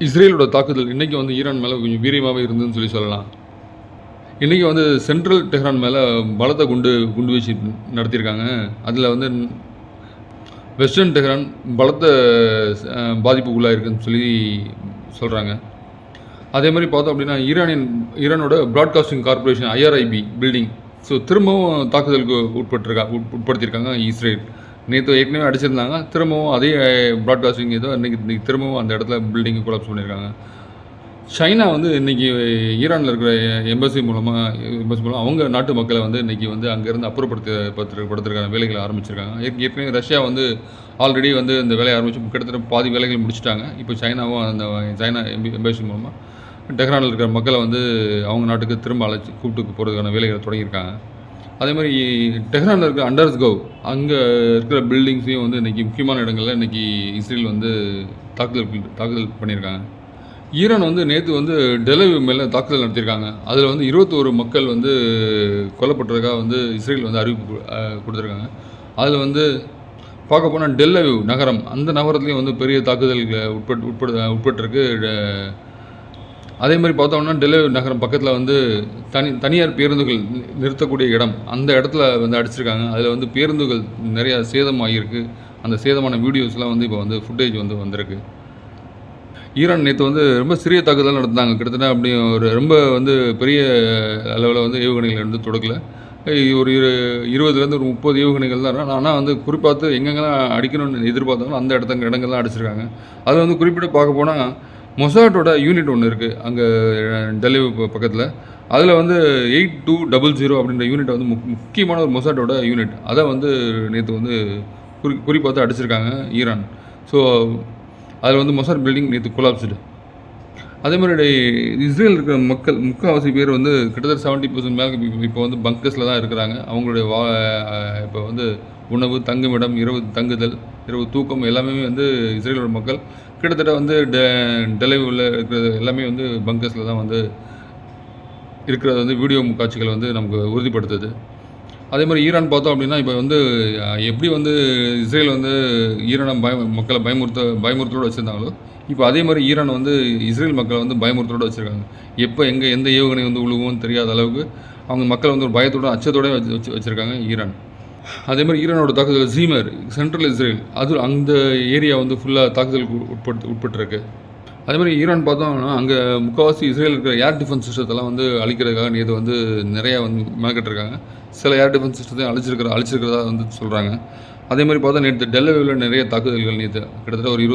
இஸ்ரேலோட தாக்குதல் இன்றைக்கி வந்து ஈரான் மேலே கொஞ்சம் வீரியமாகவே இருந்ததுன்னு சொல்லி சொல்லலாம். இன்றைக்கி வந்து சென்ட்ரல் டெஹ்ரான் மேலே பலத்த குண்டு குண்டு வீச்சு நடத்தியிருக்காங்க. அதில் வந்து வெஸ்டர்ன் டெஹ்ரான் பலத்த அஹ், சொல்லி சொல்கிறாங்க அதே மாதிரி பார்த்தோம் அப்படின்னா ஈரானின் ஈரானோட broadcasting corporation IRIB building so திரும்பவும் தாக்குதலுக்கு உட்பட்டிருக்கா உட் உட்படுத்தியிருக்காங்க இஸ்ரேல். நேற்று ஏற்கனவே அடிச்சிருந்தாங்க. திரும்பவும் அதே ப்ராட்காஸ்டிங் ஏதோ இன்றைக்கி இன்றைக்கி திரும்பவும் அந்த இடத்துல பில்டிங்கை கொலாப்ஸ் பண்ணியிருக்காங்க சைனா வந்து இன்றைக்கி ஈரானில் இருக்கிற எம்பசி மூலமாக எம்பசி மூலம் அவங்க நாட்டு மக்களை வந்து இன்றைக்கி வந்து அங்கேருந்து அப்புறப்படுத்த படுத்து- வேலைகளை ஆரம்பிச்சிருக்காங்க. ஏற்க- ஏற்கனவே ரஷ்யா வந்து ஆல்ரெடி வந்து இந்த வேலையை ஆரம்பித்து கிட்டத்தட்ட பாதி வேலைகள் முடிச்சிட்டாங்க. இப்போ சைனாவும் அந்த சைனா எம்பி எம்பசி மூலமாக டெஹ்ரானில் இருக்கிற மக்களை வந்து அவங்க நாட்டுக்கு திரும்ப அழைச்சி கூப்பிட்டு போகிறதுக்கான வேலைகளை தொடங்கியிருக்காங்க. அதே மாதிரி டெஹ்ரானில் இருக்கிற அண்டர்ஸ்கவ் அங்கே இருக்கிற பில்டிங்ஸையும் வந்து இன்றைக்கி முக்கியமான இடங்களில் இன்றைக்கி இஸ்ரேல் வந்து தாக்குதல் தாக்குதல் பண்ணியிருக்காங்க. ஈரான் வந்து நேற்று வந்து டெலவி மேலே தாக்குதல் நடத்தியிருக்காங்க. அதில் வந்து இருபத்தோரு மக்கள் வந்து கொல்லப்பட்டதுக்காக வந்து இஸ்ரேல் வந்து அறிவிப்பு கொடுத்துருக்காங்க. அதில் வந்து பார்க்க போனால் டெல்லவியூ நகரம் அந்த நகரத்துலேயும் வந்து பெரிய தாக்குதலுக்கு உட்பட்டு உட்பட உட்பட்டிருக்கு அதே மாதிரி பார்த்தோம்னா டெல்லி நகரம் பக்கத்தில் வந்து தனி தனியார் பேருந்துகள் நிறுத்தக்கூடிய இடம். அந்த இடத்துல வந்து அடிச்சிருக்காங்க. அதில் வந்து பேருந்துகள் நிறையா சேதமாகியிருக்கு அந்த சேதமான வீடியோஸ்லாம் வந்து இப்போ வந்து ஃபுட்டேஜ் வந்து வந்திருக்கு. ஈரான் நேற்று வந்து ரொம்ப சிறிய தாக்குதல் நடந்தாங்க கிட்டத்தட்ட அப்படி ஒரு ரொம்ப வந்து பெரிய அளவில் வந்து ஏவுகணைகள் இருந்து தொடக்கல. ஒரு இரு இருபதுலேருந்து ஒரு முப்பது ஏவுகணைகள் தான் ஆனால் வந்து குறிப்பாத்து எங்கெங்கெல்லாம் அடிக்கணும்னு எதிர்பார்த்தாங்களோ அந்த இடத்துங்க இடங்கள்லாம் அடிச்சிருக்காங்க. அது வந்து குறிப்பிட்டு பார்க்க போனால் மொசாட்டோட யூனிட் ஒன்று இருக்குது அங்கே டெல்லி பக்கத்தில். அதில் வந்து எயிட் டூ டபுள் ஜீரோ அப்படின்ற யூனிட் வந்து முக்கியமான ஒரு மொசாட்டோட யூனிட் அதை வந்து நேற்று வந்து குறி குறிப்பாத்து அடிச்சிருக்காங்க ஈரான். ஸோ அதில் வந்து மொசாட் பில்டிங் நேற்று கொலாப்ஸ்டு அதே மாதிரி இஸ்ரேல் இருக்கிற மக்கள் முக்கால்வாசி பேர் வந்து கிட்டத்தட்ட செவன்ட்டி பர்சன்ட் மேலே இப்போ வந்து பங்கர்ஸில் தான் இருக்கிறாங்க. அவங்களுடைய வா இப்போ வந்து உணவு தங்குமிடம் இரவு தங்குதல் இரவு தூக்கம் எல்லாமே வந்து இஸ்ரேலோட மக்கள். கிட்டத்தட்ட வந்து டெ டெலிவில் இருக்கிறது எல்லாமே வந்து பங்கர்ஸில் தான் வந்து இருக்கிறது வந்து வீடியோ காட்சிகள் வந்து நமக்கு உறுதிப்படுத்துது. அதே மாதிரி ஈரான் பார்த்தோம் அப்படின்னா இப்போ வந்து எப்படி வந்து இஸ்ரேல் வந்து ஈரானை பய மக்களை பயமுறுத்த பயமுறுத்தலோடு வச்சுருந்தாங்களோ இப்போ அதே மாதிரி ஈரான் வந்து இஸ்ரேல் மக்களை வந்து பயமுறுத்தலோடு வச்சுருக்காங்க. எப்போ எங்கே எந்த ஏவுகணை வந்து உழுவும்னு தெரியாத அளவுக்கு அவங்க மக்களை வந்து ஒரு பயத்தோட அச்சத்தோட வச்சு வச்சு வச்சுருக்காங்க ஈரான். அதே மாதிரி ஈரானோட தாக்குதல் ஜீமர் சென்ட்ரல் இஸ்ரேல் அது அந்த ஏரியா வந்து ஃபுல்லாக தாக்குதலுக்கு உட்பட்டு உட்பட்டுருக்கு. அதே மாதிரி ஈரான் பார்த்தோம்னா அங்கே முக்கால்வாசி இஸ்ரேல் இருக்கிற ஏர் டிஃபென்ஸ் சிஸ்டத்தெல்லாம் வந்து அழிக்கிறதுக்காக நேற்று வந்து நிறையா வந்து மேற்கிட்டிருக்காங்க சில ஏர் டிஃபென்ஸ் சிஸ்டத்தையும் அழிச்சிருக்கிற அழிச்சிருக்கிறதா வந்து சொல்கிறாங்க அதே மாதிரி பார்த்தா நேற்று டெல்லவியில் நிறைய தாக்குதல்கள் நேற்று கிட்டத்தட்ட ஒரு இருபது